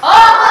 Oh!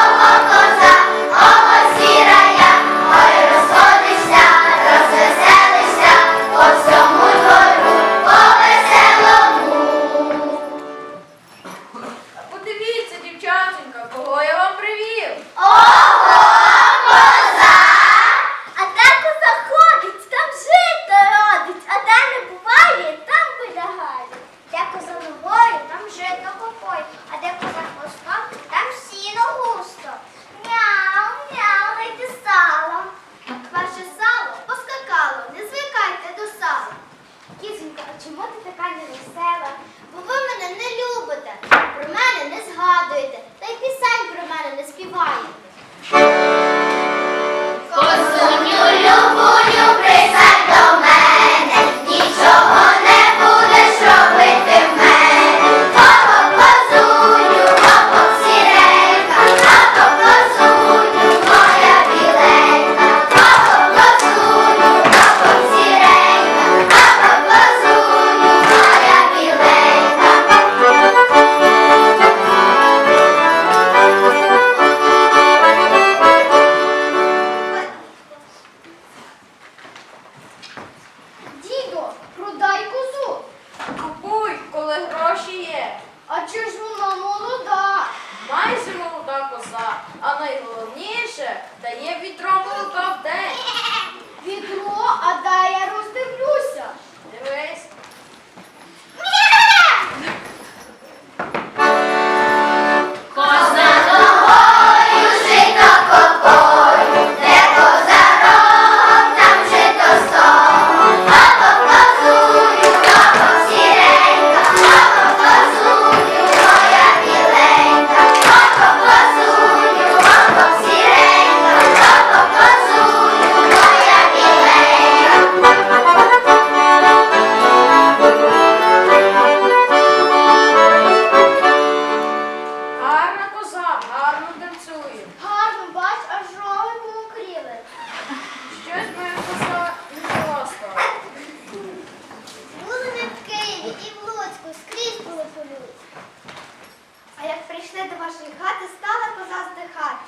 прийшли до вашої хати, стала коза здихати.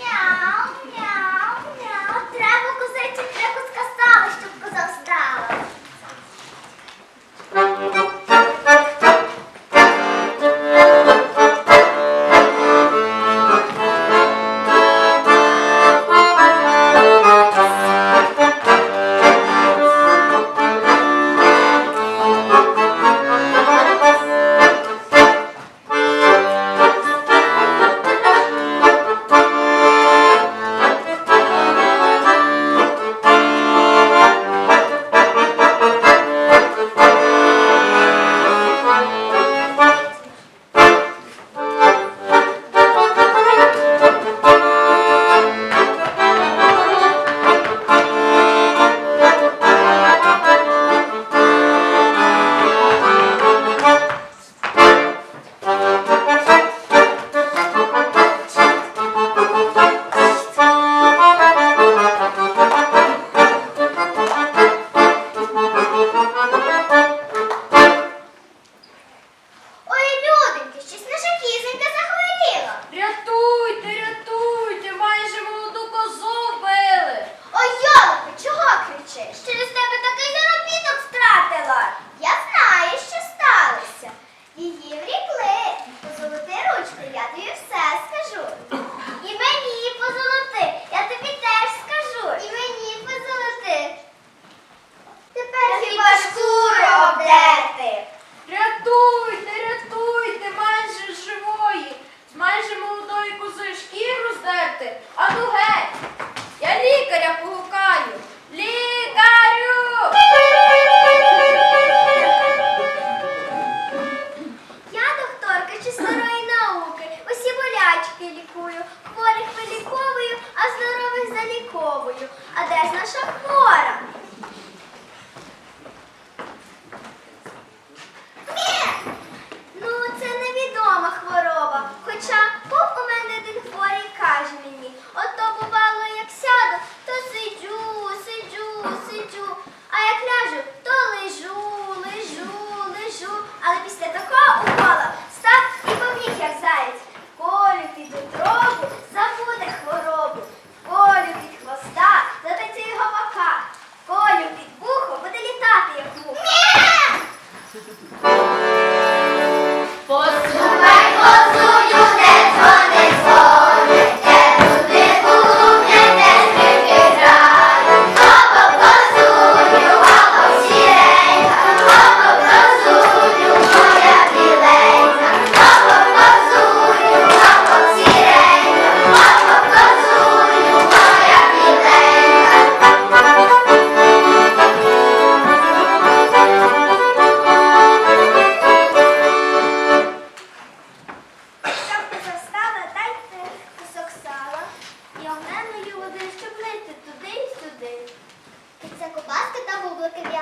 Мяу, мяу. А де ж наша хвора?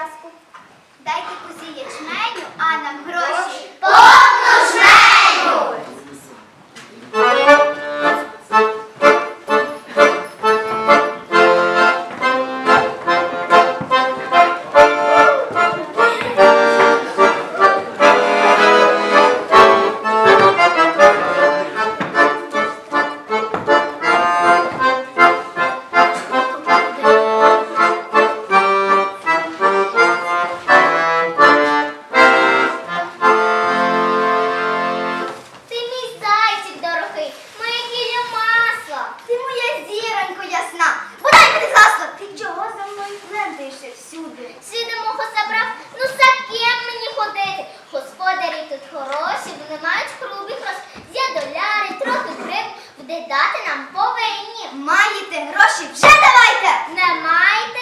коляску. Дайте кузі ячменю, а нам гроші. тут хороші, вони мають круглий грош. Є доляри, трохи гриб, буде дати нам повинні. Маєте гроші, вже давайте! Не маєте?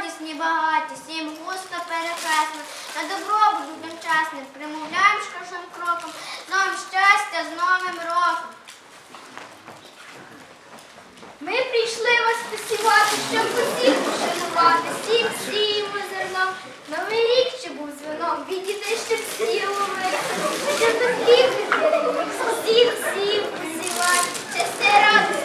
радісні, багаті, сім густо перехресно, на добробут дончасним примовляємо з кожним кроком, нам щастя з новим роком. Ми прийшли вас спасівати, щоб усіх пошанувати, сім сіємо зерном. Новий рік ще був звином, відійти, щоб всі ловили, щоб до хліб всіх сів посівати, щастя радості.